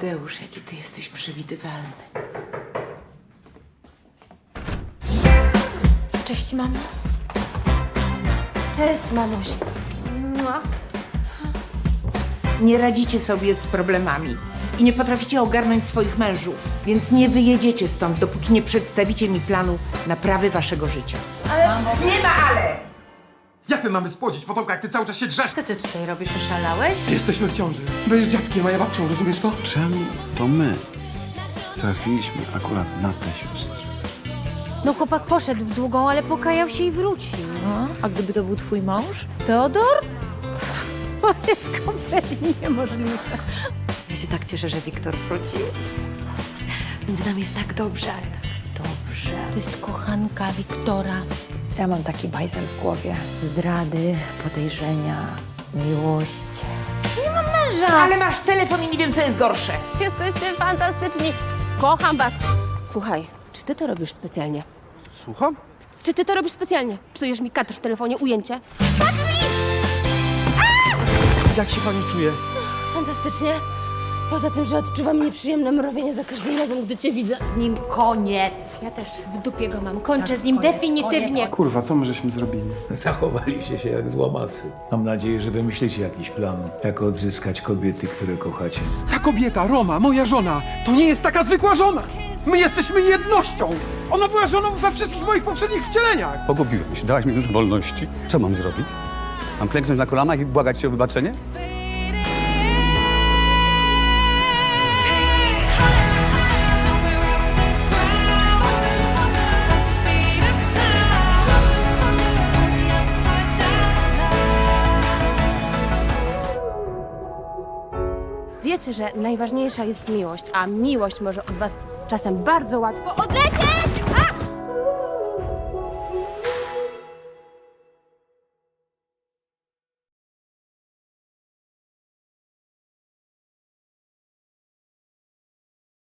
Tadeusz, jaki ty jesteś przewidywalny. Cześć, mamo. Cześć, mamuś. Mua. Nie radzicie sobie z problemami i nie potraficie ogarnąć swoich mężów, więc nie wyjedziecie stąd, dopóki nie przedstawicie mi planu naprawy waszego życia. Nie ma ale! Jak my mamy spłodzić potomka, jak ty cały czas się drzesz? Co ty tutaj robisz? Oszalałeś? Jesteśmy w ciąży. Będziesz dziadkiem, a ja babcią, rozumiesz to? Czemu to my trafiliśmy akurat na tę siostrę? No chłopak poszedł w długą, ale pokajał się i wrócił. No, a gdyby to był twój mąż? Teodor? To jest kompletnie niemożliwe. Ja się tak cieszę, że Wiktor wrócił. Między nami jest tak dobrze, ale tak dobrze. To jest kochanka Wiktora. Ja mam taki bajzel w głowie. Zdrady, podejrzenia, miłość. Męża! Ale masz telefon i nie wiem, co jest gorsze. Jesteście fantastyczni. Kocham was. Słuchaj, czy ty to robisz specjalnie? Słucham? Czy ty to robisz specjalnie? Psujesz mi kadr w telefonie, ujęcie? Jak się pani czuje? Fantastycznie. Poza tym, że odczuwam nieprzyjemne mrowienie za każdym razem, gdy cię widzę. Z nim koniec. Ja też w dupie go mam. Kończę z nim definitywnie. Kurwa, co my żeśmy zrobili? Zachowaliście się jak złomasy. Mam nadzieję, że wymyślicie jakiś plan, jak odzyskać kobiety, które kochacie. Ta kobieta, Roma, moja żona, to nie jest taka zwykła żona. My jesteśmy jednością. Ona była żoną we wszystkich moich poprzednich wcieleniach. Pogubiłem się. Dałaś mi już wolności. Co mam zrobić? Mam klęknąć na kolanach i błagać cię o wybaczenie? Wiecie, że najważniejsza jest miłość, a miłość może od was czasem bardzo łatwo odlecieć.